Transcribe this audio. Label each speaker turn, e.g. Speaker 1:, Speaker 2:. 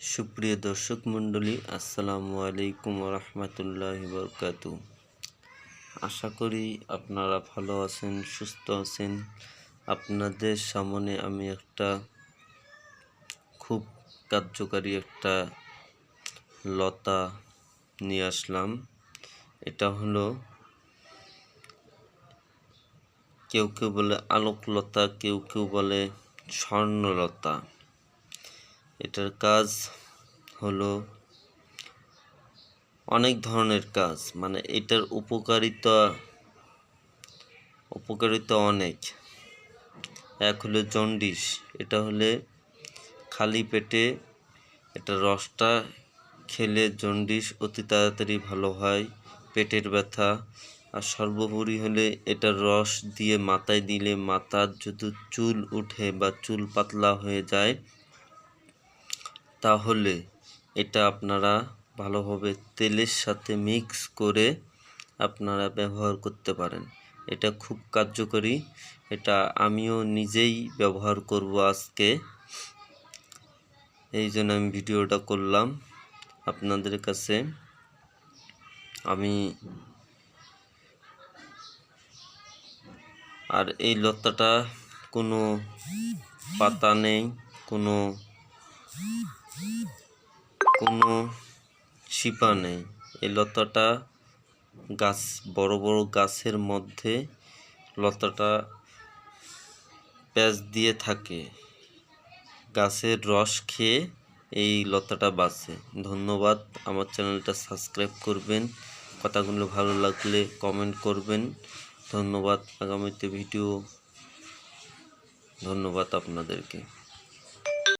Speaker 1: সুপ্রিয় দর্শক মণ্ডলী, আসসালামু আলাইকুম রহমতুল্লাহ বরকাত আশা করি আপনারা ভালো আছেন, সুস্থ আছেন। আপনাদের সামনে আমি একটা খুব কার্যকারী একটা লতা নিয়ে আসলাম। এটা হলো, কেউ কেউ বলে আলোকলতা কেউ কেউ বলে স্বর্ণলতা এটার কাজ হলো অনেক ধরনের কাজ মানে এটার উপকারিতা উপকারিতা অনেক। এক হলো জন্ডিস, এটা হলে খালি পেটে এটা রসটা খেলে জন্ডিস অতি তাড়াতাড়ি ভালো হয়, পেটের ব্যথা। আর সর্বোপরি হলে এটার রস দিয়ে মাথায় দিলে মাথার যদি চুল উঠে বা চুল পাতলা হয়ে যায় তাহলে এটা আপনারা ভালোভাবে তেলের সাথে মিক্স করে আপনারা ব্যবহার করতে পারেন। এটা খুব কার্যকরী। এটা আমিও নিজেই ব্যবহার করব আজকে। এই জন্য আমি ভিডিওটা করলাম আপনাদের কাছে। আমি আর এই লতাটা কোনো পাতা নেই, কোনো কোনো শিপা নেই। এই লতাটা গাছ, বড় বড় গাছের মধ্যে লতাটা প্যাঁচ দিয়ে থাকে। গাছের রস খেয়ে এই লতাটা বাঁচে। ধন্যবাদ। আমার চ্যানেলটা সাবস্ক্রাইব করবেন। কথাগুলো ভালো লাগলে কমেন্ট করবেন। ধন্যবাদ। আগামীতে ভিডিও ধন্যবাদ আপনাদেরকে।